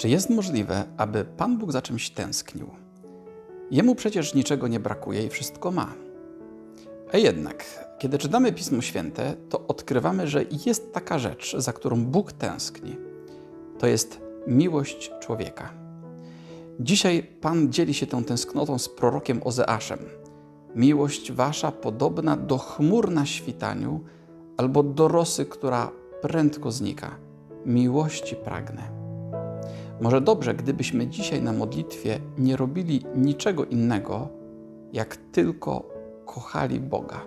Czy jest możliwe, aby Pan Bóg za czymś tęsknił? Jemu przecież niczego nie brakuje i wszystko ma. A jednak, kiedy czytamy Pismo Święte, to odkrywamy, że jest taka rzecz, za którą Bóg tęskni. To jest miłość człowieka. Dzisiaj Pan dzieli się tą tęsknotą z prorokiem Ozeaszem. Miłość wasza podobna do chmur na świtaniu albo do rosy, która prędko znika. Miłości pragnę. Może dobrze, gdybyśmy dzisiaj na modlitwie nie robili niczego innego, jak tylko kochali Boga.